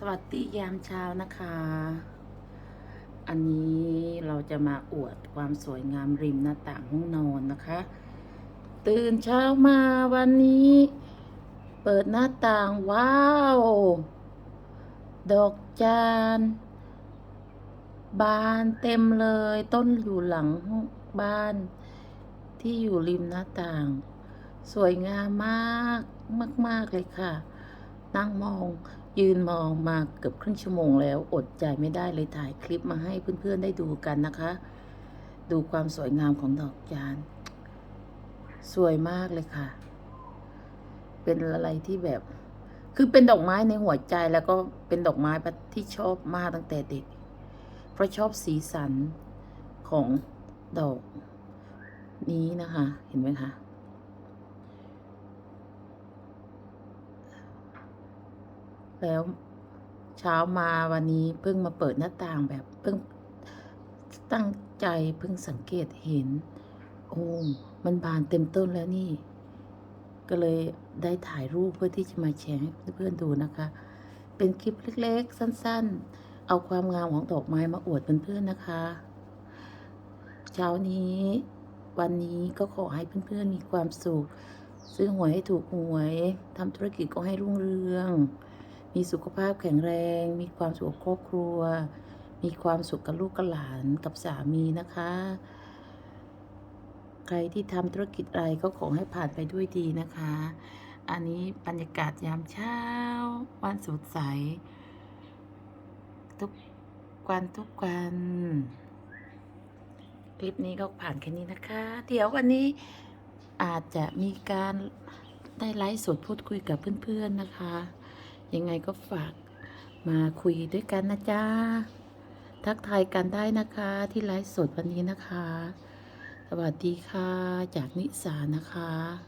สวัสดียามเช้านะคะ อันนี้เราจะมาอวดความสวยงามริมหน้าต่างห้องนอนนะคะ ตื่นเช้ามาวันนี้ เปิดหน้าต่างว้าว ดอกจานบานเต็มเลย ต้นอยู่หลังบ้าน ที่อยู่ริมหน้าต่าง สวยงามมากมาก ๆ เลยค่ะ นั่งมอง ยืนมองมาเกือบครึ่งชั่วโมงแล้ว อดใจไม่ได้เลยถ่ายคลิปมาให้เพื่อนๆได้ดูกันนะคะ ดูความสวยงามของดอกจานสวยมากเลยค่ะ เป็นอะไรที่แบบ คือเป็นดอกไม้ในหัวใจแล้วก็เป็นดอกไม้ที่ชอบมากตั้งแต่เด็ก เพราะชอบสีสันของดอกนี้นะคะ เห็นไหมคะ แล้วเช้ามาวันนี้เพิ่งมาเปิดหน้าต่างแบบเพิ่งตั้งใจเพิ่งสังเกตเห็น โอ้มันบานเต็มต้นแล้วนี่ ก็เลยได้ถ่ายรูปเพื่อที่จะมาแชร์ให้เพื่อนๆดูนะคะ เป็นคลิปเล็กๆ สั้นๆ เอาความงามของดอกไม้มาอวดเพื่อนๆนะคะ เช้านี้วันนี้ก็ขอให้เพื่อนๆมีความสุข ซื้อหวยให้ถูกหวยทำธุรกิจก็ให้รุ่งเรือง มีสุขภาพแข็งแรง มีความสุขกับครอบครัว มีความสุขกับลูกกับหลานกับสามีนะคะ ใครที่ทำธุรกิจอะไรก็ขอให้ผ่านไปด้วยดีนะคะ อันนี้บรรยากาศยามเช้า วันสดใส ทุกวันทุกวันคลิปนี้ก็ผ่านแค่นี้นะคะ เดี๋ยววันนี้อาจจะมีการได้ไลฟ์สดพูดคุยกับเพื่อนๆนะคะ ยังไงก็ฝากมาคุยด้วยกันนะจ๊ะ ทักทายกันได้นะคะที่ไลฟ์สดวันนี้นะคะ สวัสดีค่ะ จากนิสานะคะ